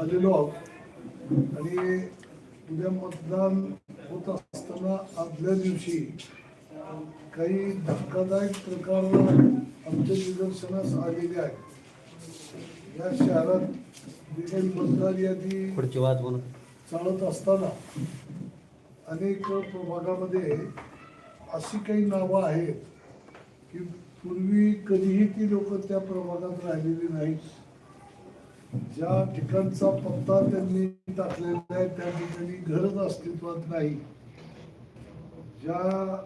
आलेलो आहोत. आणि उद्या मतदान होत असताना आदल्या दिवशी काही धक्कादायक प्रकार आमच्या निदर्शनास आलेले आहेत. या शहरात जे काही मतदार यादी चालत असताना अनेक प्रभागामध्ये अशी काही नावं आहेत की पूर्वी कधीही ती लोक त्या प्रभागात राहिलेली नाहीत. ज्या ठिकाणचा पत्ता त्यांनी टाकलेला आहे त्या ठिकाणी घरच अस्तित्वात नाही. ज्या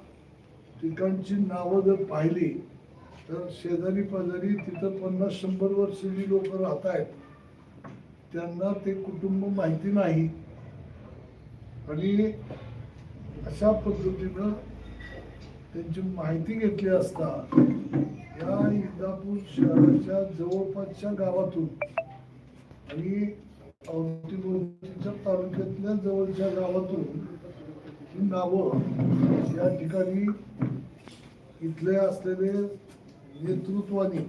ठिकाणची नावं जर पाहिली तर शेजारी पाजारी तिथं पन्नास शंभर वर्ष जी लोक राहत आहेत त्यांना ते कुटुंब माहिती नाही. आणि अशा पद्धतीनं त्यांची माहिती घेतली असता या इंदापूर शहराच्या जवळपासच्या गावातून आणि अवतीभोवतीच्या तालुक्यातल्या जवळच्या गावातून ही नावं या ठिकाणी इथले असलेले नेतृत्वाने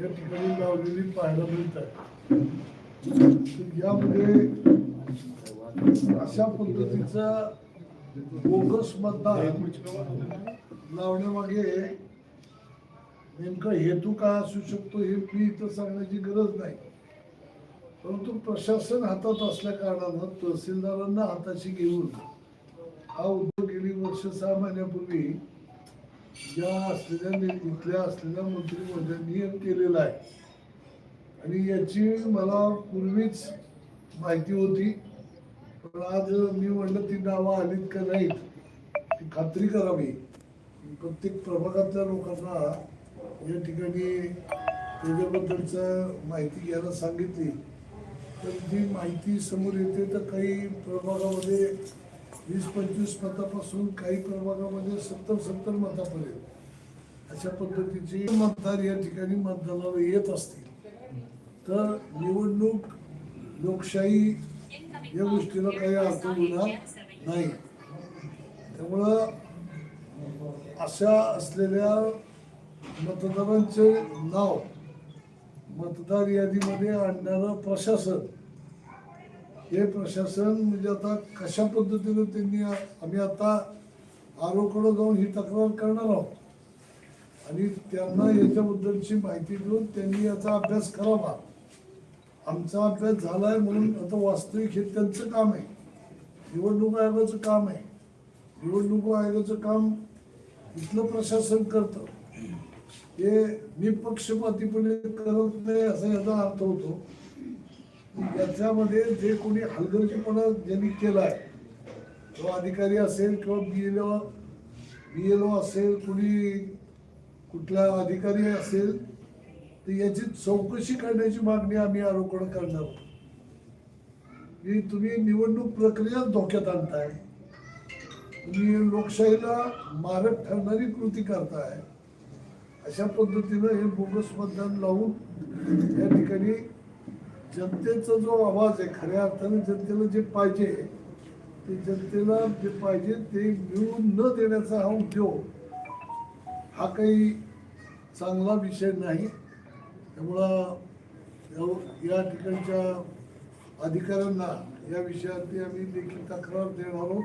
या ठिकाणी लावलेली पाहायला मिळत आहे यामध्ये अशा पद्धतीचा बोगस मतदान लावण्यामागे नेमका हेतू काय असू शकतो हे मी इथं सांगण्याची गरज नाही. परंतु प्रशासन हातात असल्या कारणानं तहसीलदारांना हाताशी घेऊन हा उद्योग गेली वर्ष सहा महिन्यापूर्वी ज्या असलेल्या ने- इथल्या असलेल्या मंत्रिमंडळांनी केलेला आहे. आणि याची मला पूर्वीच माहिती होती. पण आज मी म्हणलं ती नावं आलीत का नाहीत ती खात्री करावी. प्रत्येक प्रभागातल्या लोकांना या ठिकाणी त्याच्याबद्दलचं माहिती घ्यायला सांगितली. तर जी माहिती समोर येते तर काही प्रभागामध्ये वीस पंचवीस मतापासून काही प्रभागामध्ये सत्तर सत्तर मतापर्यंत अशा पद्धतीचे मतदार या ठिकाणी मतदानाला येत असतील. तर निवडणूक लोकशाही या गोष्टीला काही अर्थ होणार नाही. त्यामुळं अशा असलेल्या मतदारांचे नाव मतदार यादीमध्ये आणणारं प्रशासन. हे प्रशासन म्हणजे आता कशा पद्धतीनं त्यांनी आम्ही आता आरोकडं जाऊन ही तक्रार करणार आहोत. आणि त्यांना याच्याबद्दलची माहिती देऊन त्यांनी याचा अभ्यास करावा. आमचा अभ्यास झाला आहे म्हणून आता वास्तविक हे त्यांचं काम आहे. निवडणूक आयोगाचं काम आहे. निवडणूक आयोगाचं काम इथलं प्रशासन करतं. हे निपक्षपातीपणे करत नाही असा याचा अर्थ होतो. याच्यामध्ये जे कोणी हलगर्जीपणा ज्यांनी केला आहे तो अधिकारी असेल किंवा बी L O B L O असेल कुणी कुठला अधिकारी असेल तर याची चौकशी करण्याची मागणी आम्ही आरोपण करणार आहोत. की तुम्ही निवडणूक प्रक्रिया धोक्यात आणताय. तुम्ही लोकशाहीला मारक ठरणारी कृती करताय. अशा पद्धतीनं हे बोगस मतदान लावून या ठिकाणी जनतेचा जो आवाज आहे खऱ्या अर्थाने जनतेला जे पाहिजे ते जनतेला जे पाहिजे ते मिळवून न देण्याचा हा उद्योग हा काही चांगला विषय नाही. त्यामुळं या- ठिकाणच्या अधिकाऱ्यांना या विषयावरती आम्ही देखील तक्रार देणार आहोत.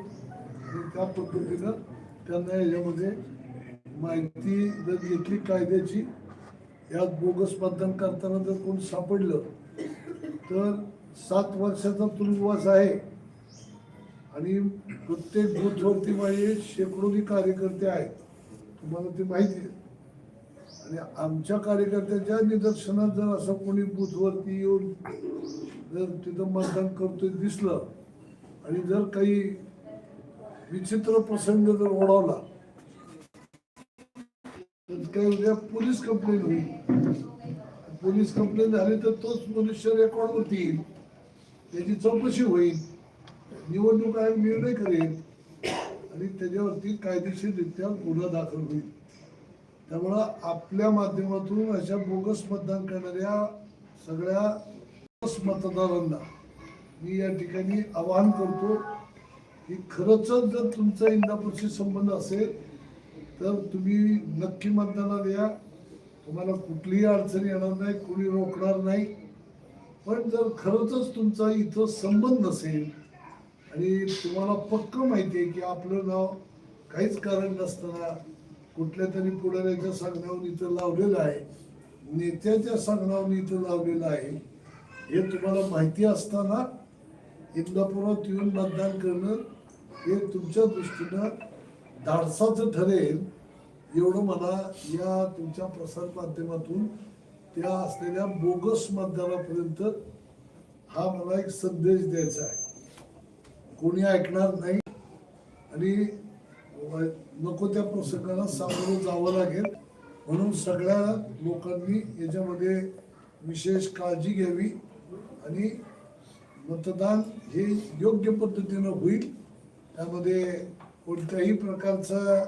आणि त्या पद्धतीनं त्यांना याच्यामध्ये माहिती जर घेतली कायद्याची यात बोगस मतदान करताना जर कोण सापडलं तर सात वर्षाचा तुरुंगवास आहे. आणि प्रत्येक बूथवरती माझे शेकडोनी कार्यकर्ते आहेत. तुम्हाला ते माहिती आहे. आणि आमच्या कार्यकर्त्याच्या निदर्शनात जर असं कोणी बूथवरती येऊन जर तिथं मतदान करतोय दिसलं आणि जर काही विचित्र प्रसंग जर ओढावला तर उद्या पोलीस कंप्लेंट होईल पोलीस कंप्लेंट झाली तर तोच मनुष्य रेकॉर्डवरती येईल त्याची चौकशी होईल. निवडणूक आयोग निर्णय करेल. आणि त्याच्यावरती कायदेशीररित्या गुन्हा दाखल होईल. त्यामुळं आपल्या माध्यमातून अशा बोगस मतदान करणाऱ्या सगळ्या बोगस मतदारांना मी या ठिकाणी आवाहन करतो की खरंच जर तुमचा इंदापूरशी संबंध असेल तर तुम्ही नक्की मतदानात या. तुम्हाला कुठलीही अडचण येणार नाही कोणी रोखणार नाही. पण जर खरंच तुमचा इथं संबंध नसेल आणि तुम्हाला पक्क माहिती आहे की आपलं नाव काहीच कारण नसताना कुठल्या तरी पुढाऱ्याच्या सांगण्यावर इथं लावलेलं आहे. नेत्याच्या सांगण्यावर इथं लावलेलं आहे. हे तुम्हाला माहिती असताना इंदापुरात येऊन मतदान करणं हे तुमच्या दृष्टीनं धाडसाचं ठरेल. एवढं मला या तुमच्या प्रसार माध्यमातून त्या असलेल्या बोगस मतदारापर्यंत हा मला एक संदेश द्यायचा आहे. कोणी ऐकणार नाही आणि नको त्या प्रसंगाला सामोरं जावं लागेल. म्हणून सगळ्या लोकांनी याच्यामध्ये विशेष काळजी घ्यावी आणि मतदान हे योग्य पद्धतीनं होईल. त्यामध्ये कोणत्याही प्रकारचा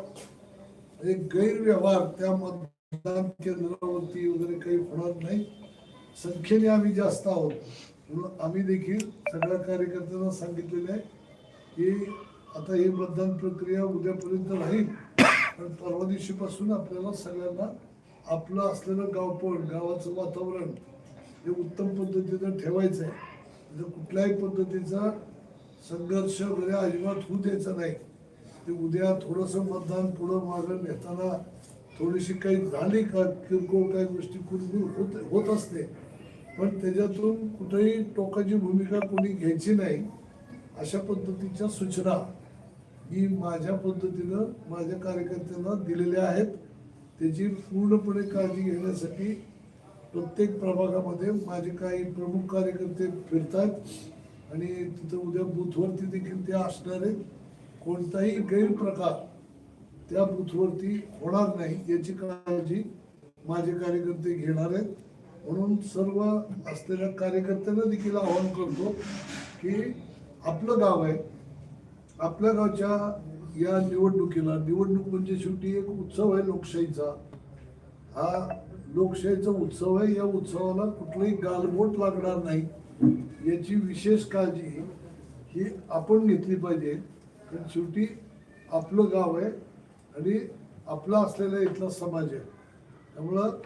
एक गैरव्यवहार त्या मतदान केंद्रावरती वगैरे काही होणार नाही. संख्येने आम्ही जास्त आहोत. म्हणून आम्ही देखील सगळ्या कार्यकर्त्यांना सांगितलेले आहे की आता ही मतदान प्रक्रिया उद्यापर्यंत राहील. पण परवा दिवशीपासून आपल्याला सगळ्यांना आपलं असलेलं गावपण गावाचं वातावरण हे उत्तम पद्धतीनं ठेवायचं आहे. म्हणजे कुठल्याही पद्धतीचा संघर्ष वगैरे अजिबात होऊ द्यायचा नाही. ते उद्या थोडंसं मतदान पुढं मागं नेताना थोडीशी काही झाली का किरकोळ काही गोष्टी कुरकुर होत होत असते. पण त्याच्यातून कुठेही टोकाची भूमिका कोणी घ्यायची नाही अशा पद्धतीच्या सूचना ही माझ्या पद्धतीनं माझ्या कार्यकर्त्यांना दिलेल्या आहेत. त्याची पूर्णपणे काळजी घेण्यासाठी प्रत्येक प्रभागामध्ये माझे काही प्रमुख कार्यकर्ते फिरतात आणि तिथं उद्या बूथवरती देखील ते असणार आहेत. कोणताही गैरप्रकार त्या बूथवरती होणार नाही याची काळजी माझे कार्यकर्ते घेणार आहेत. म्हणून सर्व असलेल्या कार्यकर्त्यांना देखील आवाहन करतो की आपलं गाव आहे. आपल्या गावच्या या निवडणुकीला निवडणूक म्हणजे शेवटी एक उत्सव आहे लोकशाहीचा. हा लोकशाहीचा उत्सव आहे. या उत्सवाला कुठलंही गालबोट लागणार नाही. याची विशेष काळजी ही आपण घेतली पाहिजे. पण शेवटी आपलं गाव आहे आणि आपला असलेला इथला समाज आहे. त्यामुळं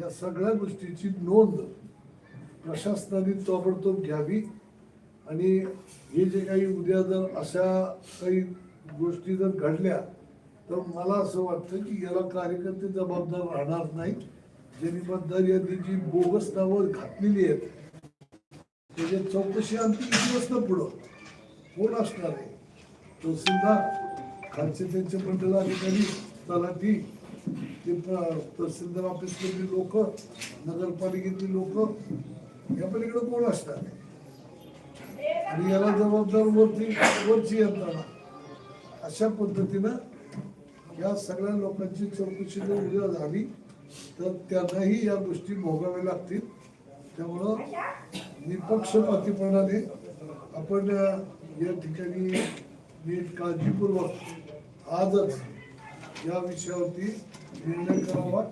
या सगळ्या गोष्टीची नोंद प्रशासनाने ताबडतोब घ्यावी आणि हे जे काही उद्या जर अशा काही गोष्टी जर घडल्या तर मला असं वाटतं की याला कार्यकर्ते जबाबदार राहणार नाहीत ज्यांनी मतदार यादीची बोगस नावं घातलेली आहेत त्याच्या चौकशी आणखी दिवस न पुढं. कोण असणार आहे? तहसीलदार खालचे त्यांचे मंडळ अधिकारी तलाठी ते प्र- तहसीलदार ऑफिसमधली लोक नगरपालिकेतली लोक या पलीकडे कोण असणार? आणि याला जबाबदार वरती वरची यंत्रणा. अशा पद्धतीनं या सगळ्या लोकांची चौकशी जर उद्या झाली तर त्यांनाही या गोष्टी भोगाव्या लागतील. त्यामुळं निपक्षपातीपणाने आपण या ठिकाणी नीट काळजीपूर्वक आजच या विषयावरती निर्णय करावा.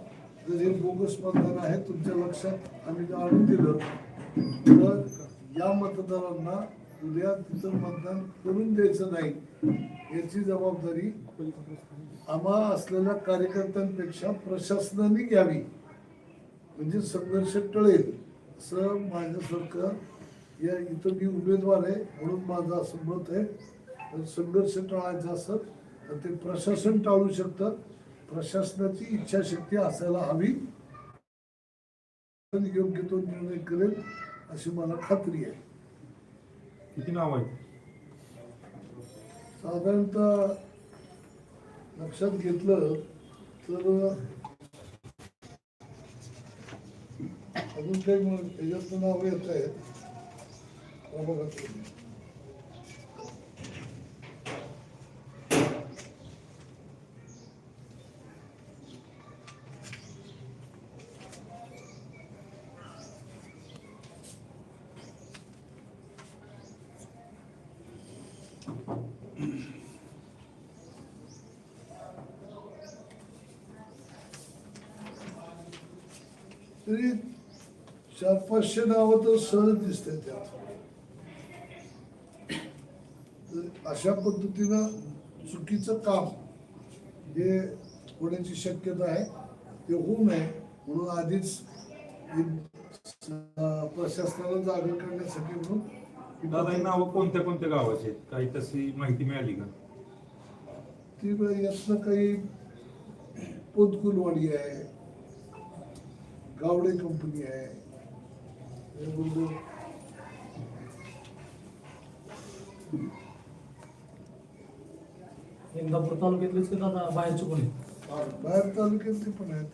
जर हे बोगस मतदान आहे तुमच्या लक्षात आम्ही आणून दिलं तर या मतदारांना उद्या तिथं मतदान करून द्यायचं नाही याची जबाबदारी आम्हा असलेल्या कार्यकर्त्यांपेक्षा प्रशासनाने घ्यावी. म्हणजे संघर्ष टळेल असं माझ्यासारखं या इथं मी उमेदवार आहे म्हणून माझं असं मत आहे. संघर्ष टाळायचा असं तर ते प्रशासन टाळू शकतं. प्रशासनाची इच्छाशक्ती असायला हवी. योग्य तो निर्णय करेल अशी मला खात्री आहे. किती नाव आहेत? साधारणतः लक्षात घेतलं तर अजून काही मग त्याच्यातलं नाव येत आहेत. तरी चार पाचशे नावं तर सहज दिसतात त्यात. तर अशा पद्धतीनं चुकीचं काम हे होण्याची शक्यता आहे ते होऊ नये म्हणून आधीच प्रशासनाला जागा करण्यासाठी म्हणून दादा नावं कोणत्या कोणत्या गावाची आहेत? काही तशी माहिती मिळाली का? ती यातनं काही पोतकुलवाडी आहे गावडे कंपनी आहे. इंदापूर तालुक्यातलेच की दादा बाहेरचे कोणी बाहेर तालुक्यातली पण आहेत.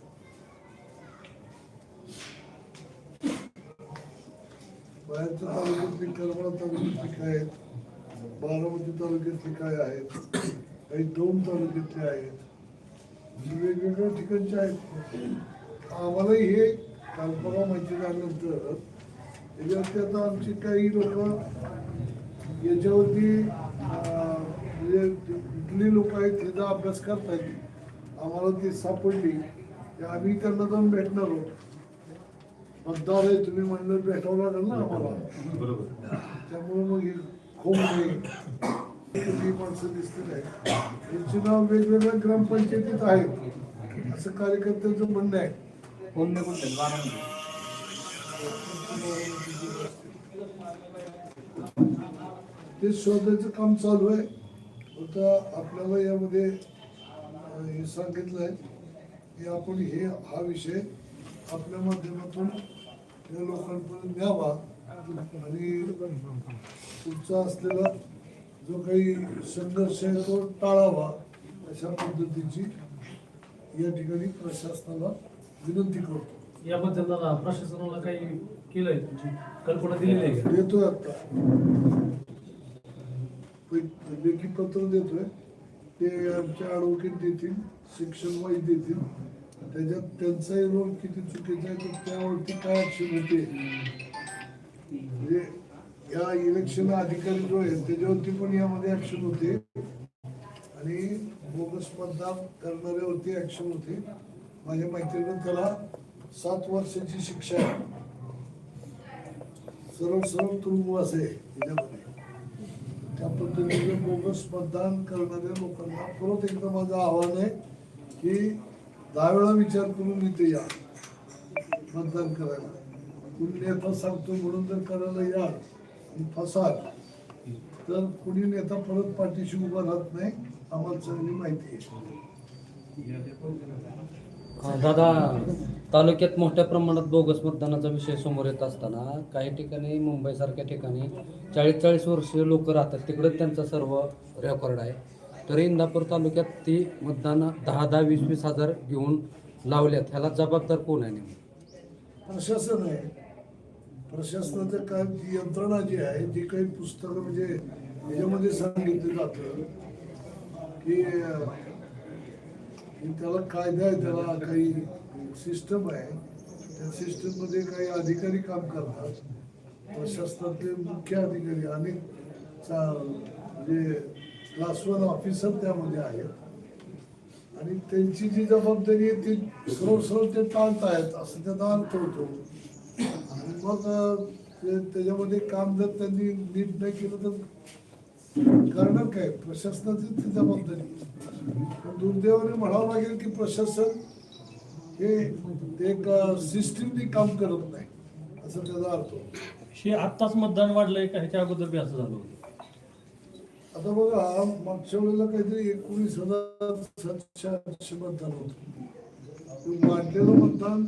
बाहेरच्या तालुक्यातली करमाळा तालुक्यातली काय आहेत? बारामती तालुक्यातली काय आहेत? काही दोन तालुक्यातले आहेत. वेगवेगळ्या ठिकाणचे आहेत. आम्हालाही हे कल्पना माहिती झाल्यानंतर त्याच्यावरती आता आमची काही लोक याच्यावरती म्हणजे इथली लोक आहेत त्याचा अभ्यास करतायत. आम्हाला ती सापडली. की आम्ही त्यांना जाऊन भेटणार आहोत. मतदार आहे तुम्ही म्हणलं भेटावं लागेल ना आम्हाला. बरोबर. त्यामुळे मग हे खोमणे ही माणसं दिसतील आहे यांची नाव वेगवेगळ्या ग्रामपंचायतीत आहेत. असं कार्यकर्त्यांचं म्हणणं आहे. कोणते कोणते ते शोधायचं काम चालू आहे. आता आपल्याला यामध्ये हे सांगितलं आहे की आपण हे हा विषय आपल्या माध्यमातून या लोकांपर्यंत न्यावा. आणि तुमचा असलेला जो काही संघर्ष आहे तो टाळावा अशा पद्धतीची या ठिकाणी प्रशासनाला विनंती करतो. याबद्दल दादा प्रशासनाला काही केलंय तुमची कल्पना दिलेली आहे का? देतोय आता. लेखी पत्र देतोय. ते आमच्या ॲडव्होकेट देतील शिक्षण वाईज देतील. त्याच्यात त्यांचाही रोल किती चुकीचा आहे तर त्यावरती काय ऍक्शन होते म्हणजे या इलेक्शन अधिकारी जो आहे त्याच्यावरती पण यामध्ये ऍक्शन होते. आणि बोगस मतदान करणाऱ्यावरती ऍक्शन होते. माझ्या मैत्रिणीनं त्याला सात वर्षाची शिक्षा सरळ सरळ तुरुंगवास आहे त्याच्यामध्ये त्या पद्धतीने बोगस मतदान करणाऱ्या लोकांना परत एकदा माझं आव्हान आहे की दहा वेळा विचार करून इथे या मतदान करायला. कुणी नेता सांगतो म्हणून जर करायला या आणि फसाल. तर कुणी नेता परत पाठीशी उभा राहत नाही आम्हाला चांगली माहिती आहे. दादा तालुक्यात मोठ्या प्रमाणात बोगस मतदानाचा विषय समोर येत असताना काही ठिकाणी मुंबईसारख्या ठिकाणी चाळीस चाळीस वर्षीय लोक राहतात. तिकडे त्यांचा सर्व रेकॉर्ड आहे. तरी इंदापूर तालुक्यात ती मतदान दहा दहा वीस वीस हजार घेऊन लावल्यात. ह्याला जबाबदार कोण आहे नेमकं? प्रशासन आहे. प्रशासनाचं काय यंत्रणा जी आहे जी काही पुस्तकं म्हणजे याच्यामध्ये सांगितलं जातं की त्याला कायदा आहे त्याला काही सिस्टम आहे. त्या सिस्टममध्ये काही अधिकारी काम करतात. प्रशासनातले मुख्य अधिकारी अनेक म्हणजे क्लास वन ऑफिसर त्यामध्ये आहेत. आणि त्यांची जी जबाबदारी आहे ती सरळ सरळ ते टाळतायत असं त्याचा अर्थ होतो. आणि मग ते- त्याच्यामध्ये काम जर त्यांनी नीट नाही केलं तर करणार काय? प्रशासनाची ती जबाबदारी. पण दुर्दैवाने म्हणावं लागेल की प्रशासन हे एक सिस्टीमनी काम करत नाही असं त्याचा अर्थ हे आत्ताच मतदान वाढलंय का? ह्याच्या अगोदर बी असं झालं होतं. आता बघा मागच्या वेळेला काहीतरी एकोणीस हजार सातशे आठशे मतदान होतं. वाढलेलं मतदान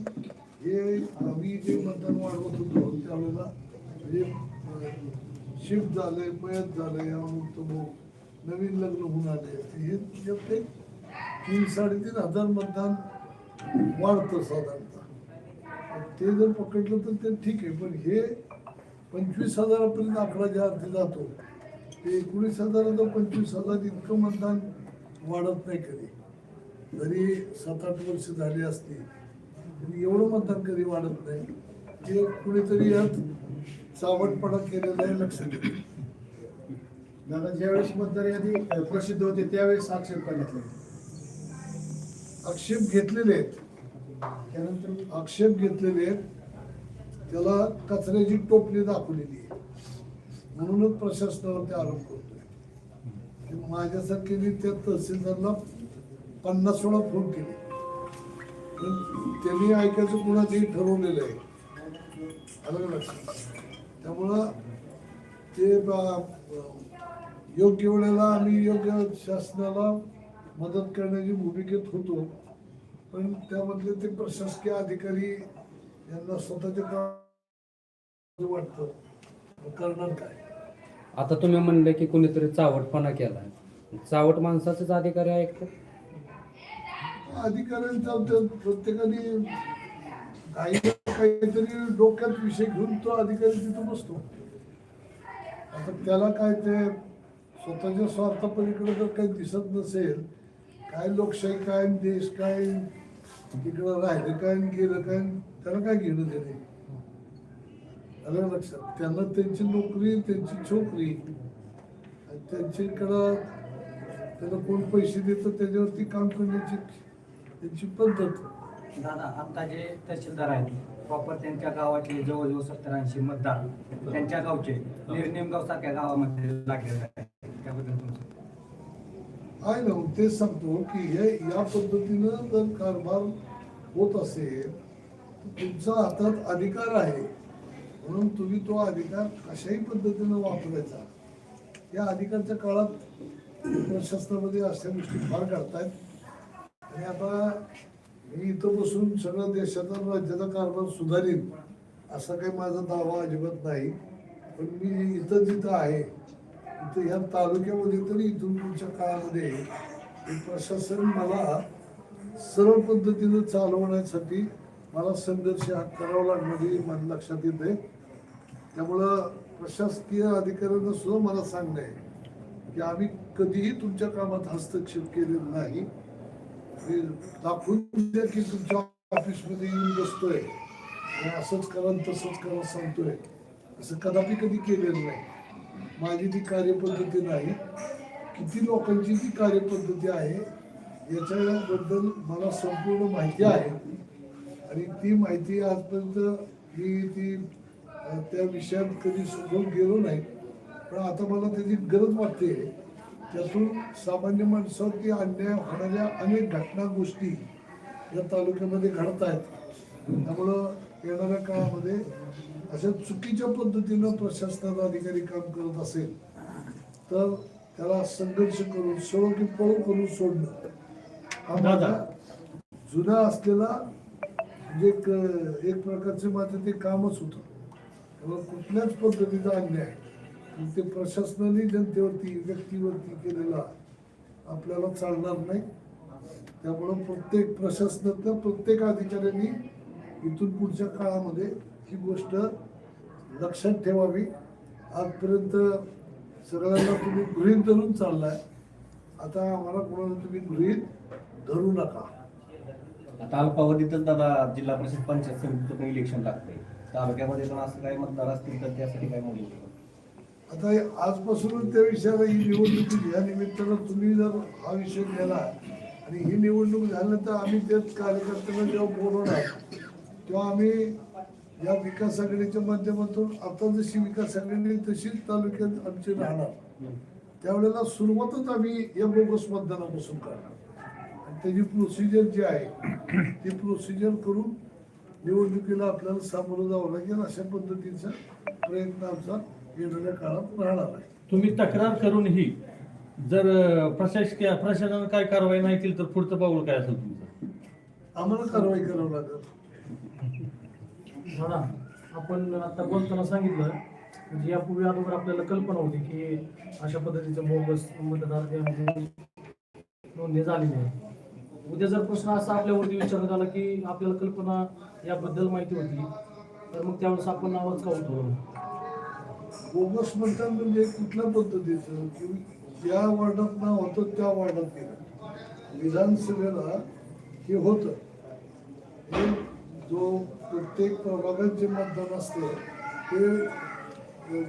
हे आम्ही जे मतदान वाढवत होतो त्यावेळेला म्हणजे शिफ्ट झालंय मयत झालंय अमुक तमुक नवीन लग्न होऊन आले हे ते तीन साडेतीन हजार मतदान वाढतं साधारणतः. ते जर पकडलं तर ते ठीक आहे. पण हे पंचवीस हजारापर्यंत आकडा ज्या अर्थी जातो ते एकोणीस हजाराचं पंचवीस हजार इतकं मतदान वाढत नाही कधी. जरी सात आठ वर्ष झाली असती तरी एवढं मतदान कधी वाढत नाही. ते कुणीतरी यात चावटपणा केलेलं आहे लक्षात दादा ज्यावेळेस मतदार यादी प्रसिद्ध होते त्यावेळेस आक्षेप करण्यात आक्षेप घेतलेले आहेत. त्यानंतर आक्षेप घेतलेले आहेत. त्याला कचऱ्याची टोपली दाखवलेली आहे. म्हणूनच प्रशासनावरती आरोप करतोय. की मी त्या तहसीलदारला पन्नास वेळा फोन केले. पण त्यांनी ऐकायचं कुणाचंही ठरवलेलं आहे. आलं लक्षात? त्यामुळं ते ब- योग्य वेळेला आम्ही योग्य शासनाला मदत करण्याची भूमिकेत होतो. पण त्यामधले ते प्रशासकीय अधिकारी यांना स्वतःच्या काम वाटतं. करणार काय? आता तुम्ही म्हणले की कुणीतरी चावटपणा केला. चावट माणसाचेच अधिकारी ऐकतो अधिकाऱ्यांचा तर प्रत्येकाने काही काहीतरी डोक्यात विषय घेऊन तो अधिकारी तिथं बसतो. आता त्याला काय ते स्वतःच्या स्वार्थापलीकडे जर काही दिसत नसेल काय लोकशाही काय देश काय तिकडं राहिलं काय गेलं काय त्याला काय घेणं देणे आलं लक्षात? त्यांना त्यांची नोकरी त्यांची छोकरी आणि त्यांच्याकडं त्याला कोण पैसे देतं त्याच्यावरती काम करण्याची त्यांची पद्धत. दादा आता जे तहसीलदार आहेत प्रॉपर त्यांच्या गावातले जवळजवळ सत्तर ऐंशी मतदार त्यांच्या गावचे निर्नेमगाव सारख्या गावामध्ये लागलेले त्याबद्दल तुमचं आहे ना मग तेच सांगतो की हे या पद्धतीनं जर कारभार होत असेल तुमचा हातात अधिकार आहे. म्हणून तुम्ही तो अधिकार कशाही पद्धतीनं वापरायचा. या अधिकारच्या काळात प्रशासनामध्ये अशा गोष्टी फार घडतायत. आणि आता मी इथं बसून सगळं देशाचा राज्याचा कारभार सुधारीन असा काही माझा दावा अजिबात नाही. पण मी इथं जिथं आहे इथं ह्या तालुक्यामध्ये तरी इथून पुढच्या काळामध्ये प्रशासन मला सरळ पद्धतीनं चालवण्यासाठी मला संघर्ष हा करावा लागणार हे माझ्या लक्षात येत आहे त्यामुळं प्रशासकीय अधिकाऱ्यांना सुद्धा मला सांगणं आहे की आम्ही कधीही तुमच्या कामात हस्तक्षेप केलेला नाही. दाखवून द्या की तुमच्या ऑफिसमध्ये येऊन बसतोय. आणि असंच करा तसंच करा सांगतोय. असं कदापि कधी केलेलं नाही. माझी ती कार्यपद्धती नाही. किती लोकांची ती कार्यपद्धती आहे याच्याबद्दल मला संपूर्ण माहिती आहे. आणि ती माहिती आजपर्यंत मी ती त्या विषयात कधी सोडून गेलो नाही. पण आता मला त्याची गरज वाटते त्यातून सामान्य माणसावरती अन्याय होणाऱ्या अनेक घटना गोष्टी या तालुक्यामध्ये घडत आहेत. त्यामुळं येणाऱ्या काळामध्ये अशा चुकीच्या पद्धतीनं प्रशासनाचा अधिकारी काम करत असेल तर त्याला संघर्ष करून सोडो की पळू करून सोडणं हा माझा जुना असलेला म्हणजे एक प्रकारचे माझं ते कामच होतं. त्यामुळे कुठल्याच पद्धतीचा अन्याय ते प्रशासनाने जनतेवरती व्यक्तीवरती केलेला आपल्याला चालणार नाही. त्यामुळं प्रत्येक प्रशासनातल्या प्रत्येक अधिकाऱ्यांनी इथून पुढच्या काळामध्ये ही गोष्ट लक्षात ठेवावी. आजपर्यंत सगळ्यांना तुम्ही गृहीत धरून चाललाय. आता आम्हाला कोणाला तुम्ही गृहीत धरू नका. आता अल्पावधीतच दादा जिल्हा परिषद पंचायत समितीचं पण इलेक्शन लागतंय. तालुक्यामध्ये पण असं काही मतदार असतील तर त्यासाठी काय मोठी आता हे आजपासूनच त्या विषयाला ही निवडणुकी या निमित्तानं तुम्ही जर हा विषय केला आणि ही निवडणूक झाल्यानंतर आम्ही तेच कार्यकर्त्यांना जेव्हा बोलवणार तेव्हा आम्ही या विकास आघाडीच्या माध्यमातून आता जशी विकास आघाडी तशीच तालुक्यात आमची राहणार. त्यावेळेला सुरुवातच आम्ही या बोगस मतदानापासून करणार. आणि त्याची प्रोसिजर जी आहे ती प्रोसिजर करून निवडणुकीला आपल्याला सामोरं जावं लागेल अशा पद्धतीचा प्रयत्न आमचा येणाऱ्या काळात राहणार आहे तुम्ही तक्रार करूनही जर प्रशासकीय प्रशासनानं काय कारवाई नाही केली तर पुढचं पाऊल काय असेल तुमचं? आम्हाला कारवाई करावी लागेल. आपण आता बोलताना सांगितलं म्हणजे यापूर्वी अगोदर आपल्याला कल्पना होती की अशा पद्धतीचं बोगस मतदार नोंदणी झालेली आहे उद्या जर प्रश्न असा आपल्यावरती विचारण्यात आला की आपल्याला कल्पना याबद्दल माहिती होती तर मग त्यावेळेस आपण नावच का उठवलं बोगस म्हणतात म्हणजे कुठल्या पद्धतीचं? की ज्या वार्डात नाव होतं त्या वार्डात गेलं. विधानसभेला हे होतं. हे जो प्रत्येक प्रभागात जे मतदान असते ते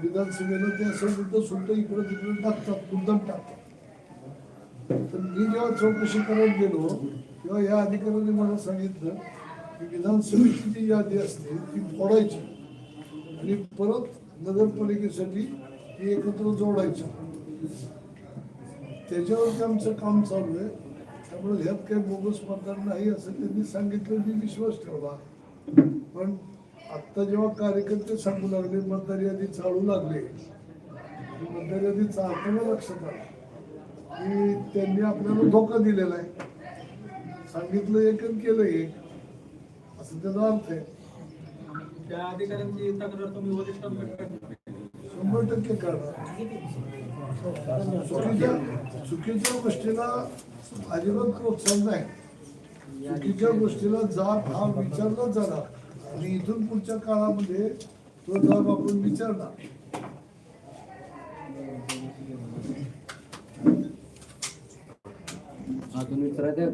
विधानसभेला ते असं सुद्धा सुद्धा इकडं तिकडे टाकतात मुद्दाम टाकतात. तर मी जेव्हा चौकशी करत गेलो तेव्हा या अधिकाऱ्याने मला सांगितलं की विधानसभेची जी यादी असते ती फोडायची. आणि परत नगरपालिकेसाठी एकत्र जोडायचं. त्याच्यावरती आमचं काम चालू आहे त्यामुळे ह्यात काही बोगस मतदार नाही असं त्यांनी सांगितलं मी विश्वास ठेवला. पण आत्ता जेव्हा कार्यकर्ते सांगू लागले मतदार यादी चालू लागले मतदार यादी चालताना लक्षात आलं की त्यांनी आपल्याला धोका दिलेला आहे. सांगितलं एक केलं एक. असं त्याचा अर्थ आहे. त्या अधिकाऱ्यांची तक्रार तुम्ही वरिष्ठांकडे शंभर टक्के करणार चुकीच्या चुकीच्या गोष्टीला अजिबात प्रोत्साहन नाही. चुकीच्या गोष्टीला जाब हा विचारला जाणार. आणि इथून पुढच्या काळामध्ये तो जाब आपण विचारणार. अजून विचारायचं